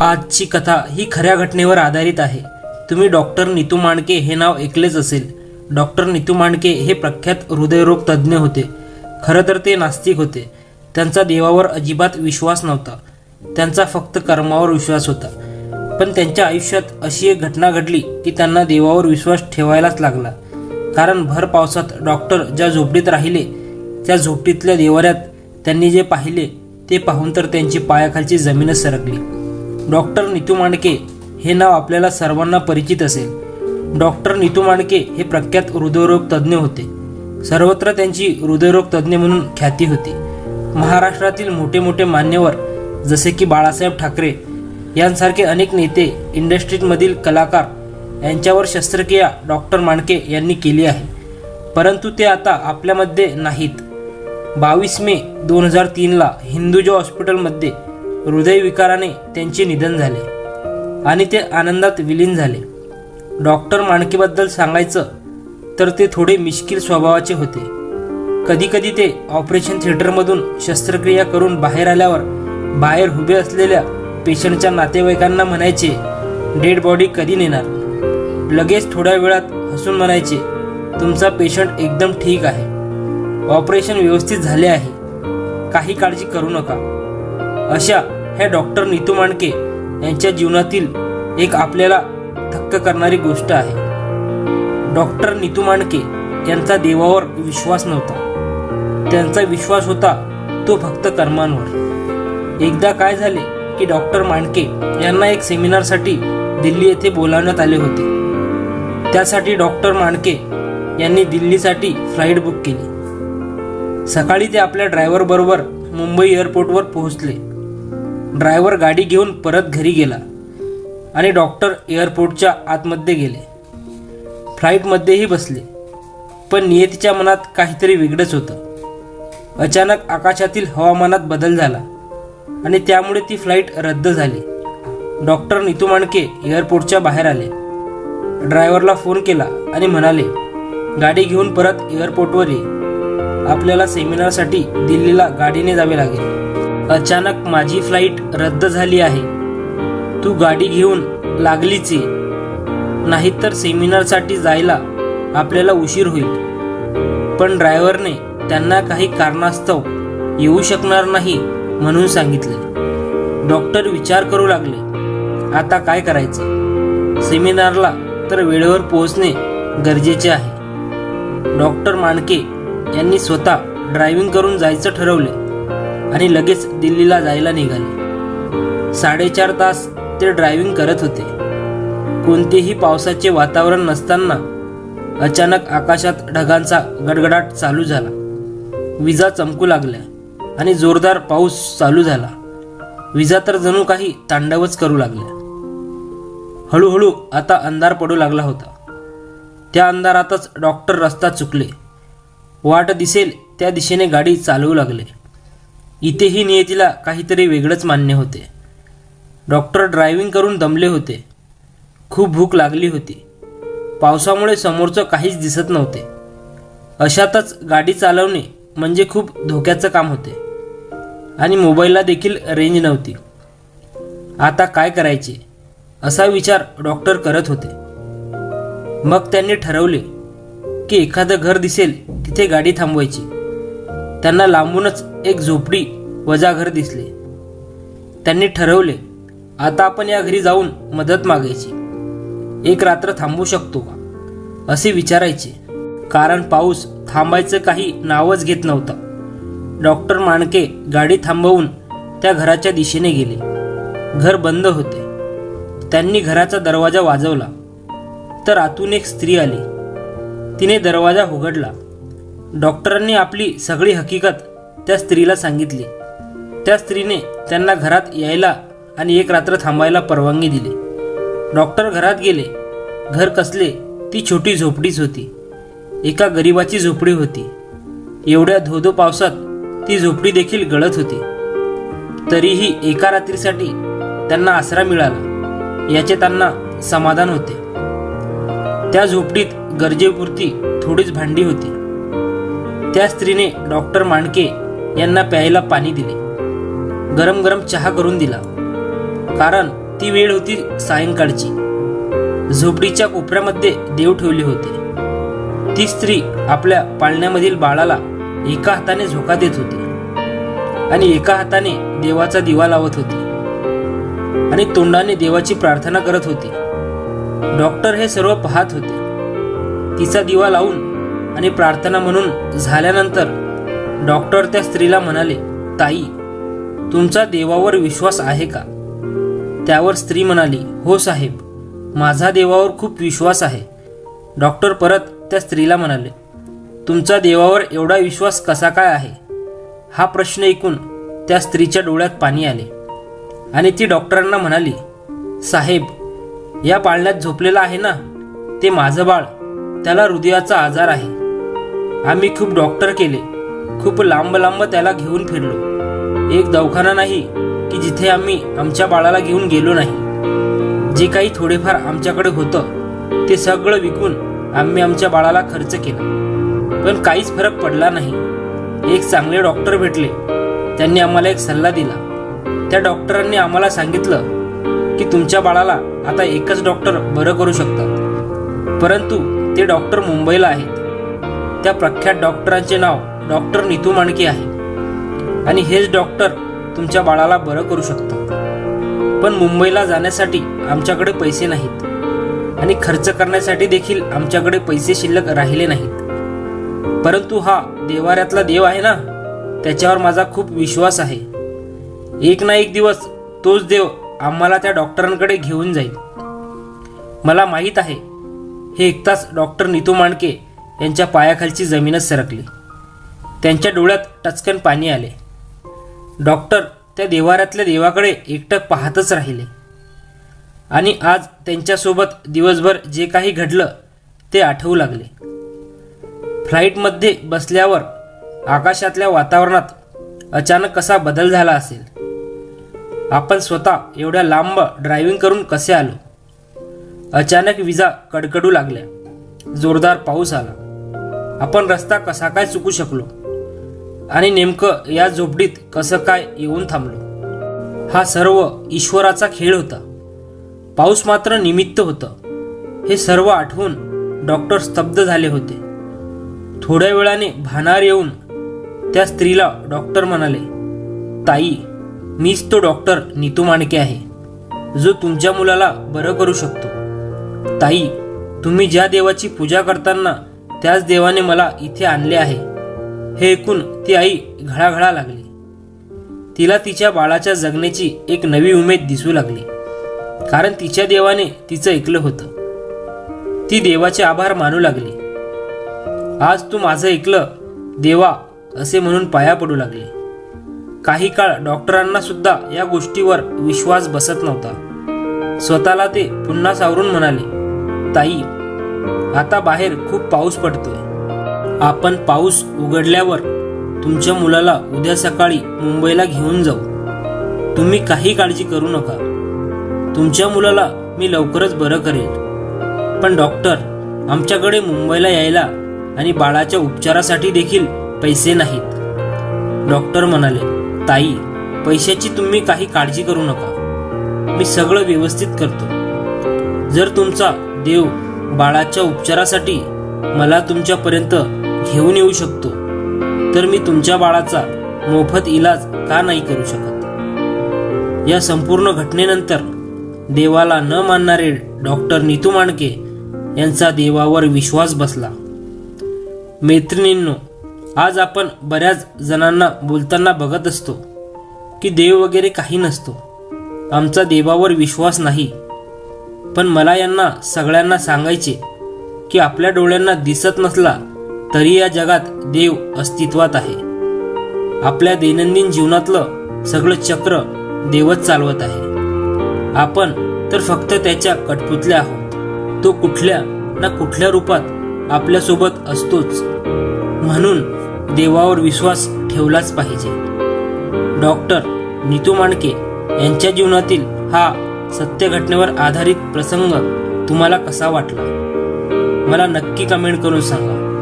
आजची कथा ही खऱ्या घटनेवर आधारित आहे. तुम्ही डॉक्टर नितू मांडके हे नाव ऐकलेच असेल. डॉक्टर नितू मांडके हे प्रख्यात हृदयरोग तज्ज्ञ होते. खरं तर ते नास्तिक होते. त्यांचा देवावर अजिबात विश्वास नव्हता. त्यांचा फक्त कर्मावर विश्वास होता. पण त्यांच्या आयुष्यात अशी एक घटना घडली की त्यांना देवावर विश्वास ठेवायलाच लागला. कारण भर पावसात डॉक्टर ज्या झोपडीत राहिले त्या झोपडीतल्या देवाऱ्यात त्यांनी जे पाहिले ते पाहून तर त्यांची पायाखालची जमीनच सरकली. डॉक्टर नितू मांडके हे नाव आपल्याला सर्वांना परिचित असेल. डॉक्टर नितू मांडके हे प्रख्यात हृदयरोग तज्ज्ञ होते. सर्वत्र त्यांची हृदयरोग तज्ज्ञ म्हणून ख्याती होती. महाराष्ट्रातील मोठे मोठे मान्यवर जसे की बाळासाहेब ठाकरे यांसारखे अनेक नेते इंडस्ट्रीमधील कलाकार यांच्यावर शस्त्रक्रिया डॉक्टर मांडके यांनी केली आहे. परंतु ते आता आपल्यामध्ये नाहीत. बावीस मे दोन हजार तीनला हिंदुजा हॉस्पिटलमध्ये हृदयविकाराने त्यांचे निधन झाले आणि ते आनंदात विलीन झाले. डॉक्टर माणकेबद्दल सांगायचं तर ते थोडे मिश्किल स्वभावाचे होते. कधीकधी ते ऑपरेशन थिएटरमधून शस्त्रक्रिया करून बाहेर आल्यावर बाहेर उभे असलेल्या पेशंटच्या नातेवाईकांना म्हणायचे डेड बॉडी कधी नेणार? लगेच थोड्या वेळात हसून म्हणायचे तुमचा पेशंट एकदम ठीक आहे. ऑपरेशन व्यवस्थित झाले आहे. काही काळजी करू नका. अशा ह्या डॉक्टर नितू मांडके यांच्या जीवनातील एक आपल्याला थक्क करणारी गोष्ट आहे. डॉक्टर नितू मांडके यांचा देवावर विश्वास नव्हता. त्यांचा विश्वास होता तो फक्त कर्मांवर. एकदा काय झाले की डॉक्टर मांडके यांना एक सेमिनारसाठी दिल्ली येथे बोलावण्यात आले होते. त्यासाठी डॉक्टर मांडके यांनी दिल्लीसाठी फ्लाईट बुक केली. सकाळी ते आपल्या ड्रायव्हरबरोबर मुंबई एअरपोर्टवर पोहोचले. ड्रायव्हर गाडी घेऊन परत घरी गेला आणि डॉक्टर एअरपोर्टच्या आतमध्ये गेले. फ्लाईटमध्येही बसले पण नियतीच्या मनात काहीतरी वेगळंच होतं. अचानक आकाशातील हवामानात बदल झाला आणि त्यामुळे ती फ्लाईट रद्द झाली. डॉक्टर नितू माणके एअरपोर्टच्या बाहेर आले. ड्रायव्हरला फोन केला आणि म्हणाले गाडी घेऊन परत एअरपोर्टवर ये. आपल्याला सेमिनारसाठी दिल्लीला गाडीने जावे लागेल. अचानक माझी फ्लाईट रद्द झाली आहे. तू गाडी घेऊन लागलीच ये नाहीतर सेमिनारसाठी जायला आपल्याला उशीर होईल. पण ड्रायव्हरने त्यांना काही कारणास्तव येऊ शकणार नाही म्हणून सांगितले. डॉक्टर विचार करू लागले आता काय करायचे? सेमिनारला तर वेळेवर पोहोचणे गरजेचे आहे. डॉक्टर माणके यांनी स्वतः ड्रायव्हिंग करून जायचं ठरवले. आणि लगेच दिल्लीला जायला निघाले. साडेचार तास ते ड्रायव्हिंग करत होते. कोणतेही पावसाचे वातावरण नसताना अचानक आकाशात ढगांचा गडगडाट चालू झाला. विजा चमकू लागल्या आणि जोरदार पाऊस चालू झाला. विजा तर जणू काही तांडवच करू लागल्या. हळूहळू आता अंधार पडू लागला होता. त्या अंधारातच डॉक्टर रस्ता चुकले. वाट दिसेल त्या दिशेने गाडी चालवू लागले. इथेही नियतीला काहीतरी वेगळंच मान्य होते. डॉक्टर ड्रायव्हिंग करून दमले होते. खूप भूक लागली होती. पावसामुळे समोरचं काहीच दिसत नव्हते. अशातच गाडी चालवणे म्हणजे खूप धोक्याचं काम होते. आणि मोबाईलला देखील रेंज नव्हती. आता काय करायचे? असा विचार डॉक्टर करत होते. मग त्यांनी ठरवले की एखादं घर दिसेल तिथे गाडी थांबवायची. त्यांना लांबूनच एक झोपडी वजा घर दिसले. त्यांनी ठरवले आता आपण या घरी जाऊन मदत मागायची. एक रात्र थांबू शकतो का? असे विचारायचे. कारण पाऊस थांबायचं काही नावच घेत नव्हता. डॉक्टर माणके गाडी थांबवून त्या घराच्या दिशेने गेले. घर बंद होते. त्यांनी घराचा दरवाजा वाजवला. तर आतून एक स्त्री आली. तिने दरवाजा उघडला. डॉक्टरांनी आपली सगळी हकीकत त्या स्त्रीला सांगितले. त्या स्त्रीने त्यांना घरात यायला आणि एक रात्र थांबायला परवानगी दिली. डॉक्टर घरात गेले. घर कसले ती छोटी झोपडीच होती. एका गरिबाची झोपडी होती. एवढ्या धोधो पावसात ती झोपडी देखील गळत होती. तरीही एका रात्रीसाठी त्यांना आसरा मिळाला. याचे त्यांना समाधान होते. त्या झोपडीत गरजेपुरती थोडीच भांडी होती. त्या स्त्रीने डॉक्टर मांडके यांना प्यायला पाणी दिले. गरम गरम चहा करून दिला. कारण ती वेळ होती सायंकाळची. झोपडीच्या कोपऱ्यामध्ये देव ठेवले होते. ती स्त्री आपल्या पाळण्यामधील बाळाला एका हाताने झोका देत होती. आणि एका हाताने देवाचा दिवा लावत होती. आणि तोंडाने देवाची प्रार्थना करत होती. डॉक्टर हे सर्व पाहत होते. तिचा दिवा लावून आणि प्रार्थना म्हणून झाल्यानंतर डॉक्टर त्या स्त्रीला म्हणाले ताई तुमचा देवावर विश्वास आहे का? त्यावर स्त्री म्हणाली हो साहेब माझा देवावर खूप विश्वास आहे. डॉक्टर परत त्या स्त्रीला म्हणाले तुमचा देवावर एवढा विश्वास कसा काय आहे? हा प्रश्न ऐकून त्या स्त्रीच्या डोळ्यात पाणी आले आणि ती डॉक्टरांना म्हणाली साहेब या पाळण्यात झोपलेला आहे ना ते माझं बाळ त्याला हृदयाचा आजार आहे. आम्ही खूप डॉक्टर केले खूप लांब लांब त्याला घेऊन फिरलो. एक दवाखाना नाही की जिथे आम्ही आमच्या बाळाला घेऊन गेलो नाही. जे काही थोडेफार आमच्याकडे होतं ते सगळं विकून आम्ही आमच्या बाळाला खर्च केला. पण काहीच फरक पडला नाही. एक चांगले डॉक्टर भेटले. त्यांनी आम्हाला एक सल्ला दिला. त्या डॉक्टरांनी आम्हाला सांगितलं की तुमच्या बाळाला आता एकच डॉक्टर बरं करू शकतात. परंतु ते डॉक्टर मुंबईला आहेत. त्या प्रख्यात डॉक्टरांचे नाव डॉक्टर नितू माणके आहे. आणि हेच डॉक्टर तुमच्या बाळाला बरं करू शकतो. पण मुंबईला जाण्यासाठी आमच्याकडे पैसे नाहीत. आणि खर्च करण्यासाठी देखील आमच्याकडे पैसे शिल्लक राहिले नाहीत. परंतु हा देवाऱ्यातला देव आहे ना त्याच्यावर माझा खूप विश्वास आहे. एक ना एक दिवस तोच देव आम्हाला त्या डॉक्टरांकडे घेऊन जाईल. मला माहीत आहे हे एकताच डॉक्टर नितू मांडके यांच्या पायाखालची जमीनच सरकली. त्यांच्या डोळ्यात टचकन पाणी आले. डॉक्टर त्या देवारातल्या देवाकडे एकटक पाहतच राहिले. आणि आज त्यांच्यासोबत दिवसभर जे काही घडलं ते आठवू लागले. फ्लाईटमध्ये बसल्यावर आकाशातल्या वातावरणात अचानक कसा बदल झाला असेल? आपण स्वतः एवढ्या लांब ड्रायव्हिंग करून कसे आलो? अचानक विजा कडकडू लागल्या. जोरदार पाऊस आला. आपण रस्ता कसा काय चुकू शकलो? आणि नेमकं या झोपडीत कसं काय येऊन थांबलो? हा सर्व ईश्वराचा खेळ होता. पाऊस मात्र निमित्त होतं. हे सर्व आठवून डॉक्टर स्तब्ध झाले होते. थोड्या वेळाने भानार येऊन त्या स्त्रीला डॉक्टर म्हणाले ताई मीच तो डॉक्टर नितू माणके आहे. जो तुमच्या मुलाला बरं करू शकतो. ताई तुम्ही ज्या देवाची पूजा करताना त्याच देवाने मला इथे आणले आहे. हे ऐकून ती आई घळाघळा लागली. तिला तिच्या बाळाच्या जगण्याची एक नवी उमेद दिसू लागली कारण तिच्या देवाने तिचं ऐकलं होतं. ती देवाचे आभार मानू लागली. आज तू माझं ऐकलं देवा असे म्हणून पाया पडू लागले. काही काळ डॉक्टरांना सुद्धा या गोष्टीवर विश्वास बसत नव्हता. स्वतःला ते पुन्हा सावरून म्हणाले ताई आता बाहेर खूप पाऊस पडतोय. आपण पाऊस उघडल्यावर तुमच्या मुलाला उद्या सकाळी मुंबईला घेऊन जाऊ. तुम्ही काही काळजी करू नका. तुमच्या मुलाला मी लवकरच बरं करेल. पण डॉक्टर आमच्याकडे मुंबईला यायला आणि बाळाच्या उपचारासाठी देखील पैसे नाहीत. डॉक्टर म्हणाले ताई पैशाची तुम्ही काही काळजी करू नका. मी सगळं व्यवस्थित करतो. जर तुमचा देव बाळाच्या उपचारासाठी मला तुमच्यापर्यंत घेऊन येऊ शकतो. तर मी तुमच्या बाळाचा मोफत इलाज का नाही करू शकत? या संपूर्ण घटनेनंतर देवाला न मानणारे डॉक्टर नीतू माणके यांचा देवावर विश्वास बसला. मैत्रिणींनो आज आपण बऱ्याच जणांना बोलताना बघत असतो की देव वगैरे काही नसतो. आमचा देवावर विश्वास नाही. पण मला यांना सगळ्यांना सांगायचे की आपल्या डोळ्यांना दिसत नसला तरी या जगात देव अस्तित्वात आहे. आपल्या दैनंदिन जीवनातलं सगळं चक्र देवच चालवत आहे. आपण तर फक्त त्याच्या कठपुतल्या आहोत. तो कुठल्या ना कुठल्या रूपात आपल्यासोबत असतोच. म्हणून देवावर विश्वास ठेवलाच पाहिजे. डॉक्टर नीतू माणके यांच्या जीवनातील हा सत्य घटनेवर आधारित प्रसंग तुम्हाला कसा वाटला? मला नक्की कमेंट करून सांगा.